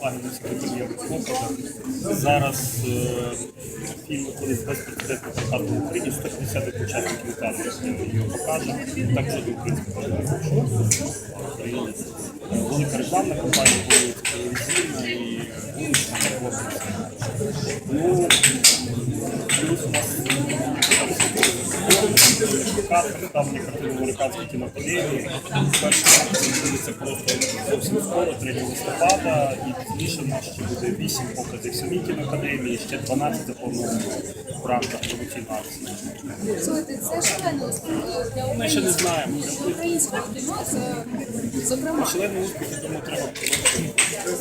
Прем'єрних показах. Зараз е, фільм виходить безпрецедентно прокату в Україні, 150 учасників кадрів його покаже. Також до українського українець. Е, Велика рекламна кампанія буде телевізійна і хлопці. Ну, плюс у нас Кат представлені картини американської кінокомедії. Перший раз відбудеться просто скоро, 3 листопада, і пізніше в нас ще буде 8 показів самій кінокомедії, ще 12 заплановано в рамках промоційної акції. Слухайте, це шалений успіх для Ми ще не знаємо. для українського кіно. Це, зокрема, Шалений успіх, я думаю, треба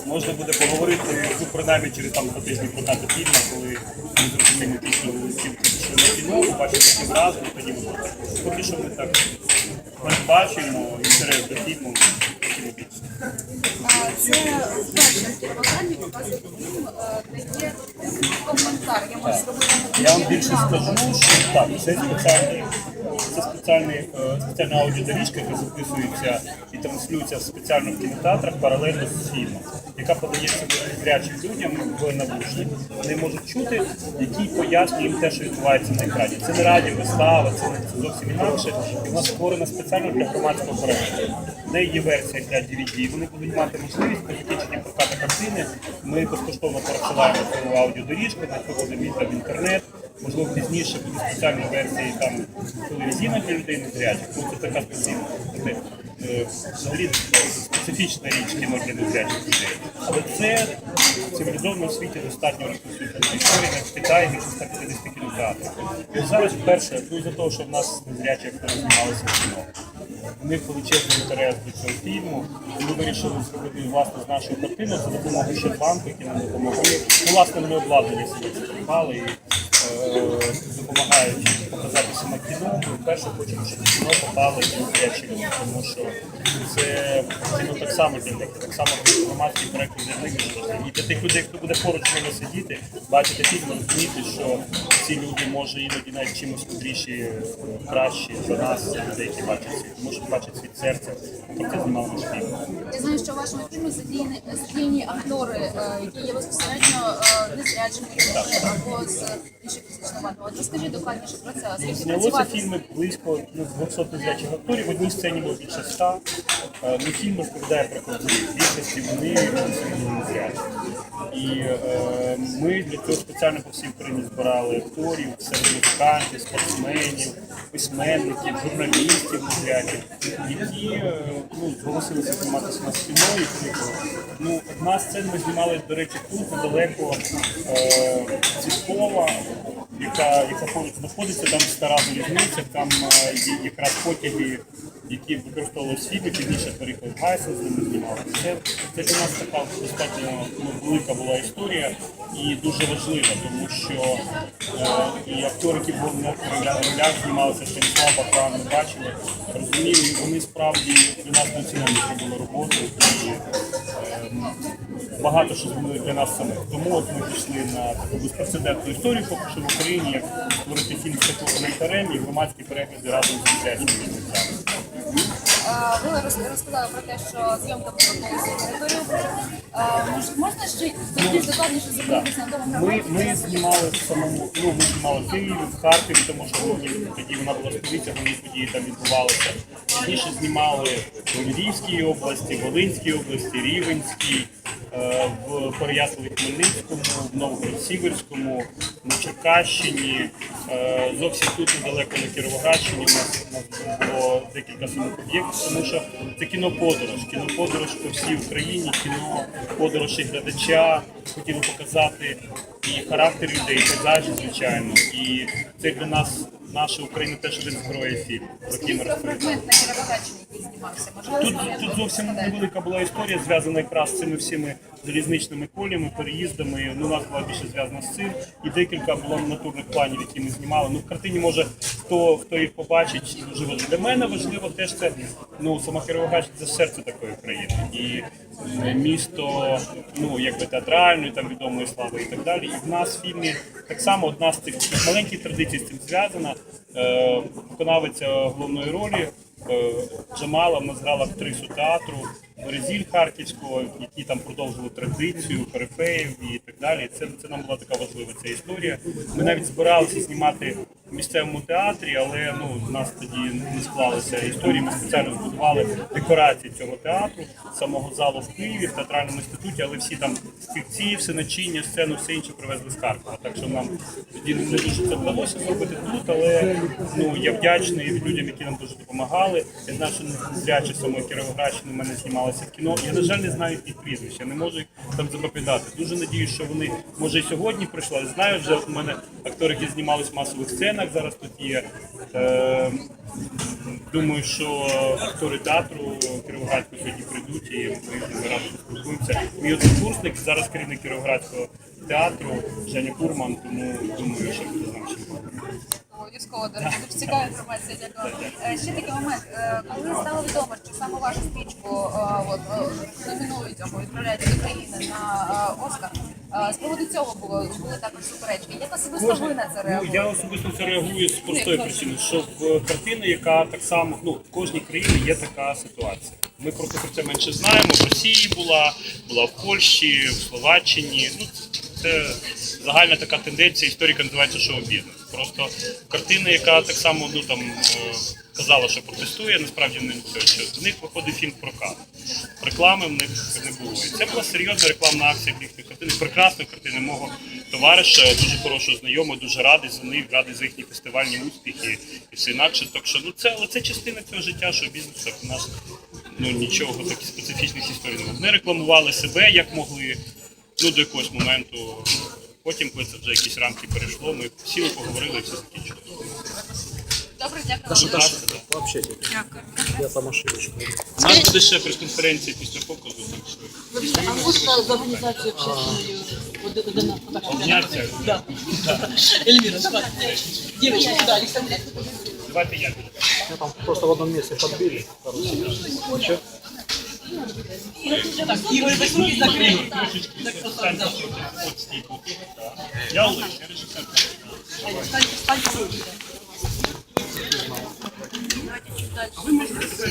можна буде поговорити, ну, принаймні через там два тижні прокату фільму, коли ми зрозуміємо пісню що на кіно, побачимо всі вразу, і тоді ми. Поки що ми так передбачуємо інтерес до фільму, це вперше в кінопрограмі показує фільм, е, де є коментар. Я можу зробити Я вам більше скажу, що так, це спеціальний, це спеціальний, е, спеціальна аудіодоріжка, яка записується і транслюється спеціально в кінотеатрах паралельно з фільмом, яка подається зрячим людям в навушник. Вони можуть чути, який пояснює їм те, що відбувається на екрані. Це не радіо, вистава, це зовсім інакше. І вона створена спеціально для громадського перегляду. В неї є версія для DVD. Вони будуть мати можливість по закінченні прокату картини. Ми безкоштовно пересилаємо цю аудіодоріжку, на виводимо її в інтернет. Можливо, пізніше буде спеціальні версії там телевізійна для людей незрячих. Ну, це така специфіка. Е, Взагалі специфічна річ кіно для незрячих людей. Але це в цивілізованому світі достатньо розповсюджена історія, як в Китаї більше 150 кінотеатрів. І зараз вперше, ну із-за того, що в нас незрячі актори знімалися в кіно. У них величезний інтерес до цього фільму. Ми вирішили зробити власне з нашою картиною за допомогою Щодбанку, які нам допомогли. Ну, власне, вони обладнані сьогодні приймали і е, допомагають на кіно. Ми вперше хочемо, щоб кіно попали і люди, тому що це кіно так само для них, так само громадський проект для них. І для тих людей, хто буде поруч з ними сидіти, бачити фільм, розуміти, що ці люди може іноді навіть чимось мудріші, е, кращі за нас, людей, які бачать світ, тому що бачать світ серця, це знімав наш фільм. Я знаю, що в вашому фільмі задіяні, задіяні актори, е, які є безпосередньо е, незрячими або з інших фізичних вад. От розкажіть докладніше про це. Знялося фільми близько ну, 200 незрячих акторів, в одній сцені було більше 100. Е, Ну, фільм розповідає про конфлікт. Більшості вони незрячі. І е, ми для цього спеціально по всій Україні збирали акторів, музикантів, спортсменів, письменників, журналістів незрячих, які е, ну, зголосилися зніматися на приїхали. Ну, одна сцена ми знімали, до речі, тут недалеко е, Ціпкова, яка, яка поруч знаходиться, там стара залізниця, там е, є якраз потяги, які використовували світло, пізніше переїхали в Гайсен, з ними знімали. Це, це для нас така достатньо ну, велика була історія і дуже важлива, тому що е, і актори, які були на ролях знімалися Станіслав Баклан, ми бачили, розуміли, вони справді для нас національно зробили роботу. І, ем, багато що змінили для нас самих. Тому от ми пішли на таку безпрецедентну історію, поки що в Україні, як створити фільм з такого коментарем і громадські перегляди разом з дитячими митцями. Е, Ви розказали про те, що зйомка мож- Можна ще більш докладніше зупинитися на тому Ми, громаді? ми знімали в самому, ну ми знімали в Києві, в Харкові, тому що головні тоді вона була столиця, головні події там відбувалися. Пізніше знімали в Львівській області, Волинській області, Рівенській, в Переяславі Хмельницькому, в Новгород-Сіверському, на Черкащині, е, зовсім тут недалеко на Кіровоградщині. У нас, було декілька об'єктів, тому що це кіноподорож, кіноподорож по всій Україні, кіно подорож і глядача. Хотіли показати і характер людей, пейзажі, звичайно. І це для нас, наша Україна теж один з героїв фільму, про який ми Кіровоградщині, який знімався. Можливо, Тут, тут зовсім невелика була історія, зв'язана якраз з цими всіми залізничними колями, переїздами. Ну, у нас була більше зв'язана з цим. І декілька було натурних планів, які ми знімали. Ну, в картині може хто, хто їх побачить, дуже важливо. Для мене важливо теж це ну, сама Кіровоградщина це серце такої країни. І е, місто, ну, якби театральної, там відомої слави і так далі. І в нас в фільмі так само одна з цих маленьких традицій з цим зв'язана. Е, виконавиця головної ролі. Е, Джамала в нас грала актрису театру, Березіль Харківського, які там продовжували традицію Перифеїв і так далі. Це, це нам була така важлива ця історія. Ми навіть збиралися знімати місцевому театрі, але ну, в нас тоді не склалися історії. Ми спеціально збудували декорації цього театру, самого залу в Києві, в театральному інституті, але всі там стільці, все начиння, сцену, все інше привезли з Харкова. Так що нам тоді не дуже це вдалося зробити тут, але ну, я вдячний людям, які нам дуже допомагали. Я знаю, що не зрячі самої Кіровоградщини в мене знімалися в кіно. Я, на жаль, не знаю їх прізвищ, я не можу їх там запам'ятати. Дуже надіюсь, що вони може і сьогодні прийшли. Знаю, вже в мене актори, які знімались в масових сценах, зараз тут є. Е, Думаю, що актори театру Кіровоградського сьогодні прийдуть і ми разом поспілкуємося. Мій однокурсник зараз керівник Кіровоградського театру Женя Курман, тому думаю, що буде з нами ще. Обов'язково, до речі, дуже цікава інформація. Дякую. Е, Ще такий момент. Е, Коли стало відомо, що саме вашу стрічку е, е, номінують або відправляють до країни на Оскар, з приводу цього було були також суперечки. Як особисто ви на це Ну, я особисто це реагую з простої причини, що в картини, яка так само, ну в кожній країні є така ситуація. Ми просто про це менше знаємо. В Росії була, була в Польщі, в Словаччині. Ну це загальна така тенденція. Історика називається шоу-бізнес. Просто картина, яка так само ну там е, казала, що протестує, насправді не все. Що в них виходить фільм в прокат. Реклами в них не було. І це була серйозна рекламна акція їхньої картини. Прекрасної картини мого товариша, дуже хорошого знайомого, дуже радий за них, радий за їхні фестивальні успіхи і все інакше. Так що ну це але це частина цього життя, що бізнес так у нас ну нічого таких специфічних історій. Вони рекламували себе як могли, ну до якогось моменту. Потім, коли це вже якісь рамки перейшло, ми сіли, поговорили і все закінчили. Добре, дякую. Так, вообще Я там ошибочку. У нас буде ще прес-конференція після показу, так А можно за организацию общественную вот это дано фотографию? обняться. Да. Эльмира, давай. Девочки, сюда, Александр. Давайте я. Меня там просто в одном месте подбили. Короче. Так, Игорь, возьми и закрой. Так, вот так, да. От стійку. Я Олег, я режисер. Встань, встань, встань. Можете